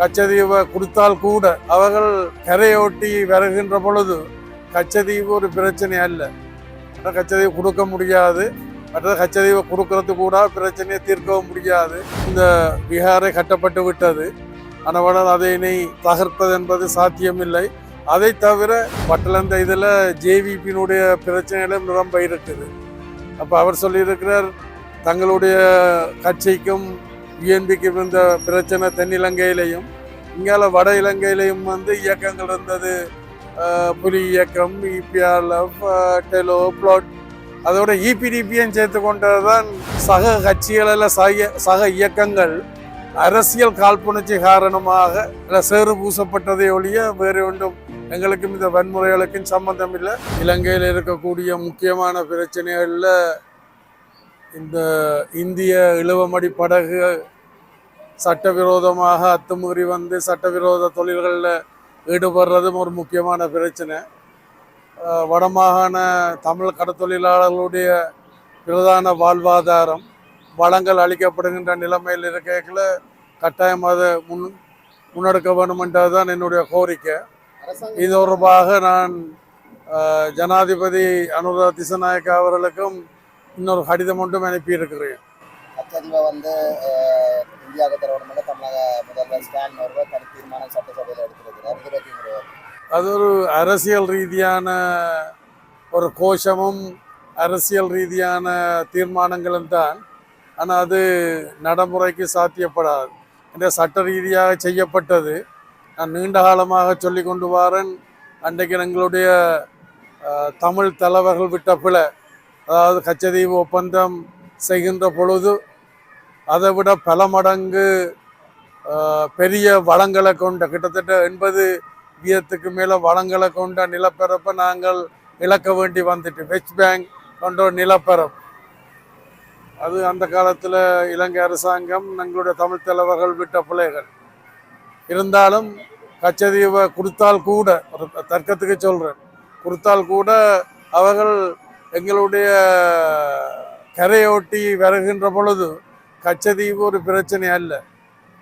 கச்சதீவை கொடுத்தால் கூட அவர்கள் கரையொட்டி வருகின்ற பொழுது கச்சதீவு ஒரு பிரச்சனை அல்ல. ஆனால் கச்சதீவு கொடுக்க முடியாது. மற்றது கச்சதீவை கொடுக்கறது கூட பிரச்சனையை தீர்க்கவும் முடியாது. இந்த விஹாரை கட்டப்பட்டு விட்டது. ஆனால் அதை இனி தகர்ப்பது என்பது சாத்தியமில்லை. அதை தவிர பட்டலந்த இதில் ஜேவிபியினுடைய பிரச்சனைகளும் நிரம்ப இருக்குது அப்போ அவர் சொல்லியிருக்கிறார் தங்களுடைய கட்சிக்கும் யூஎன்பிக்கு இருந்த பிரச்சனை தென்னிலங்கையிலையும் இங்கால வட இலங்கையிலையும் வந்து இயக்கங்கள் இருந்தது. புலி இயக்கம் இபிஆர்எஃப் டெலோ பிளாட் அதோட இபிடிபியும் சேர்த்து கொண்டது தான் சக கட்சிகளில் சக சக இயக்கங்கள் அரசியல் காழ்ப்புணர்ச்சி காரணமாக சேறு பூசப்பட்டதை ஒழிய வேறு ஒன்றும் எங்களுக்கும் இந்த வன்முறைகளுக்கும் சம்பந்தம் இல்லை. இலங்கையில் இருக்கக்கூடிய முக்கியமான பிரச்சனைகளில் இந்த இந்திய இழுவமடி படகு சட்டவிரோதமாக அத்துமீறி வந்து சட்டவிரோத தொழில்களில் ஈடுபடுறதும் ஒரு முக்கியமான பிரச்சனை. வடமாகாண தமிழ் கடத்தொழிலாளர்களுடைய பிரதான வாழ்வாதாரம் வளங்கள் அளிக்கப்படுகின்ற நிலைமையில் இருக்கையில் கட்டாயம் அதை முன் முன்னெடுக்க வேண்டுமென்றது தான் என்னுடைய கோரிக்கை. இது தொடர்பாக நான் ஜனாதிபதி அனுரா திசநாயக்கா அவர்களுக்கும் இன்னொரு கடிதம் ஒன்றும் அனுப்பியிருக்கிறேன். கச்சதீவை வந்து இந்தியாவுக்கு தமிழக முதல்வர் ஸ்டாலின் அவர்கள் தனி தீர்மானம் சட்டசபையில் எடுத்திருக்கிறார். இது பற்றி உங்களுடைய அது ஒரு அரசியல் ரீதியான ஒரு கோஷமும் அரசியல் ரீதியான தீர்மானங்களும் தான். ஆனால் அது நடைமுறைக்கு சாத்தியப்படாது. இந்த சட்ட ரீதியாக செய்யப்பட்டது. நான் நீண்ட காலமாக சொல்லி கொண்டு வரேன். அன்றைக்கு எங்களுடைய தமிழ் தலைவர்கள் விட்ட பிழை. அதாவது கச்சதீவு ஒப்பந்தம் செய்கின்ற பொழுது அதை விட பல மடங்கு பெரிய வளங்களை கொண்ட கிட்டத்தட்ட எண்பது வீதத்துக்கு மேலே வளங்களை கொண்ட நிலப்பரப்பை நாங்கள் இழக்க வேண்டி வந்துட்டு வெஸ்ட் பேங்க் கொண்ட நிலப்பரப்பு. அது அந்த காலத்தில் இலங்கை அரசாங்கம் எங்களுடைய தமிழ் தலைவர்கள் விட்ட பிள்ளைகள் இருந்தாலும் கச்சதீவை கொடுத்தால் கூட ஒரு தர்க்கத்துக்கு சொல்கிறேன் கொடுத்தால் கூட அவர்கள் எங்களுடைய கரையொட்டி வருகின்ற பொழுது கச்சதீவு ஒரு பிரச்சனை அல்ல.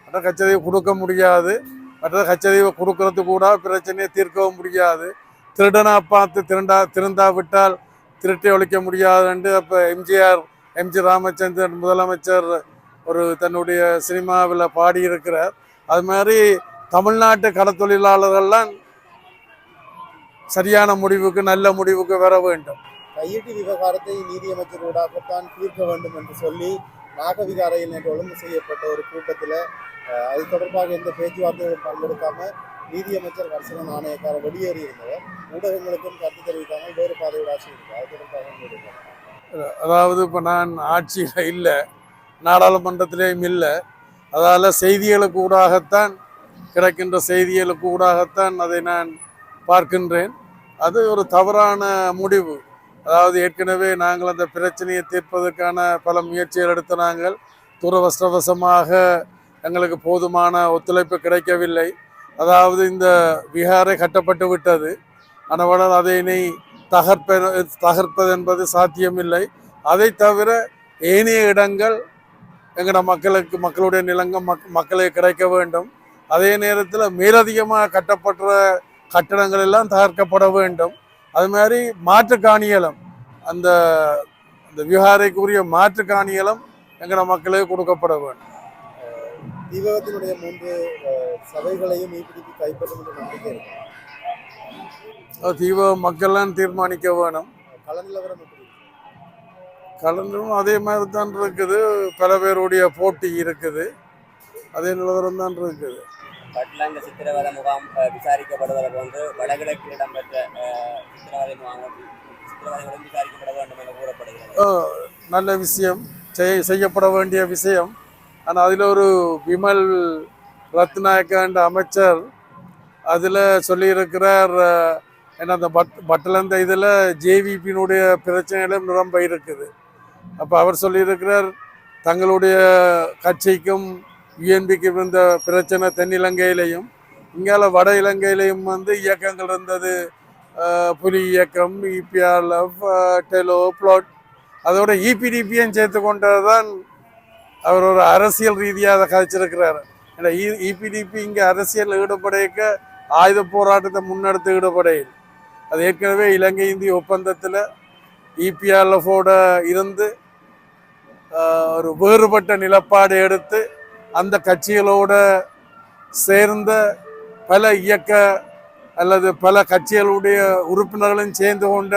ஆனால் கச்சதீவு கொடுக்க முடியாது. மற்றது கச்சதீவை கொடுக்கறது கூட பிரச்சனையை தீர்க்கவும் முடியாது. திருடனா பார்த்து திருண்டா திருந்தா விட்டால் திருட்டை ஒழிக்க முடியாதுன்ட்டு அப்போ எம்ஜிஆர் எம்ஜி ராமச்சந்திரன் முதலமைச்சர் ஒரு தன்னுடைய சினிமாவில் பாடியிருக்கிறார். அது மாதிரி தமிழ்நாட்டு கடத்தொழிலாளர்கள்லாம் சரியான முடிவுக்கு நல்ல முடிவுக்கு வர வேண்டும். கையீட்டு விவகாரத்தை நீதியமைச்சரோடாகத்தான் தீர்க்க வேண்டும் என்று சொல்லி நாகவிகாரையில் நேற்று ஒழுங்கு செய்யப்பட்ட ஒரு கூட்டத்தில் அது தொடர்பாக எந்த பேச்சுவார்த்தைகளும் பங்கெடுக்காமல் நீதியமைச்சர் வர்சன நாணயக்காரர் வெளியேறி இருந்தவர். ஊடகங்களுக்கும் கருத்து தெரிவிக்காமல் வேறு பாதையோட ஆட்சி இருக்கு. அது தொடர்பாக அதாவது இப்போ நான் ஆட்சியில் இல்லை நாடாளுமன்றத்திலேயும் இல்லை. அதால் செய்திகளுக்கு ஊடாகத்தான் கிடைக்கின்ற செய்திகளுக்கு ஊடாகத்தான் அதை நான் பார்க்கின்றேன். அது ஒரு தவறான முடிவு. அதாவது ஏற்கனவே நாங்கள் அந்த பிரச்சனையை தீர்ப்பதற்கான பல முயற்சிகள் எடுத்த நாங்கள் துரவசவசமாக எங்களுக்கு போதுமான ஒத்துழைப்பு கிடைக்கவில்லை. அதாவது இந்த விகாரை கட்டப்பட்டு விட்டது. ஆனால் அதை இனி தகர்ப்ப தகர்ப்பது என்பது சாத்தியமில்லை. அதை தவிர ஏனைய இடங்கள் எங்களோட மக்களுக்கு மக்களுடைய நிலங்கள் மக் மக்களுக்கு கிடைக்க வேண்டும். அதே நேரத்தில் மேலதிகமாக கட்டப்பட்ட கட்டடங்கள் எல்லாம் தகர்க்கப்பட வேண்டும். அது மாதிரி மாற்று காணியலம் அந்த அந்த விஹாரைக்குரிய மாற்று காணியலம் எங்களோட மக்களுக்கு கொடுக்கப்பட வேண்டும். தீபகத்தினுடைய மூன்று சபைகளையும் ஈபிடிபி கைப்பற்றும் நம்பிக்கை இருக்கு. தீவ மக்கள்லாம் தீர்மானிக்க வேணும். கள நிலவரம் எப்படி இருக்கு? கலந்தும் அதே மாதிரி தான் இருக்குது. பல பேருடைய போட்டி இருக்குது. அதே நிலவரம் தான் இருக்குது. பட்லங்க சித்திரவதை முகாம் அஹ், விசாரிக்கப்படுவதை போன்று வடகிழக்கில் இடம்பெற்ற சித்திரவதை முகாம் சித்திரவதைகளும் விசாரிக்கப்பட வேண்டும் என கூறப்படுகிறது. நல்ல விஷயம். செய்யப்பட வேண்டிய விஷயம். ஆனால் அதில் ஒரு விமல் ரத்நாயக்கா என்ற அமைச்சர் அதில் சொல்லியிருக்கிறார் ஏன்னா அந்த பட் பட்டலந்த இதில் ஜேவிபியினுடைய பிரச்சனைகளும் நிரம்ப இருக்குது. அப்போ அவர் சொல்லியிருக்கிறார் தங்களுடைய கட்சிக்கும் யூஎன்பிக்கு இருந்த பிரச்சனை தென்னிலங்கையிலையும் இங்கால வட இலங்கையிலையும் வந்து இயக்கங்கள் இருந்தது. புலி இயக்கம் இபிஆர்எஃப் டெலோ பிளாட் அதோட இபிடிபியும் சேர்த்து கொண்டது தான் அவர் ஒரு அரசியல் ரீதியாக அதை கதைச்சிருக்கிறார். ஏன்னா இபிடிபி இங்கே அரசியல் ஈடுபடைக்க ஆயுத போராட்டத்தை முன்னெடுத்து ஈடுபடையில் அது ஏற்கனவே இலங்கை இந்திய ஒப்பந்தத்தில் இபிஆர்எஃபோட இருந்து ஒரு வேறுபட்ட நிலப்பாடு எடுத்து அந்த கட்சிகளோட சேர்ந்த பல இயக்க அல்லது பல கட்சிகளுடைய உறுப்பினர்களும் சேர்ந்து கொண்ட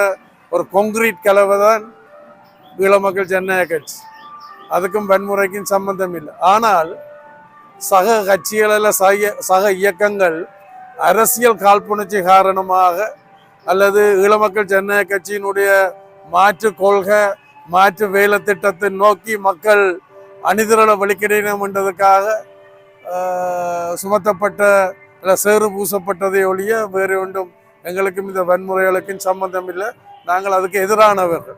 ஒரு கொங்கிரீட் கலவை தான் ஈழமக்கள் ஜனநாயக கட்சி. அதுக்கும் வன்முறைக்கும் சம்பந்தம் இல்லை. ஆனால் சக கட்சிகள் அல்ல சக சக இயக்கங்கள் அரசியல் காழ்ப்புணர்ச்சி காரணமாக அல்லது ஈழமக்கள் ஜனநாயக கட்சியினுடைய மாற்று கொள்கை மாற்று வேலை திட்டத்தை நோக்கி மக்கள் அணிதிரள வழிக்கிடணும் என்றதுக்காக சுமத்தப்பட்ட இல்லை சேறு பூசப்பட்டதை ஒழிய வேறு ஒன்றும் எங்களுக்கும் இந்த வன்முறைகளுக்கும் சம்பந்தம் இல்லை. நாங்கள் அதுக்கு எதிரானவர்கள்.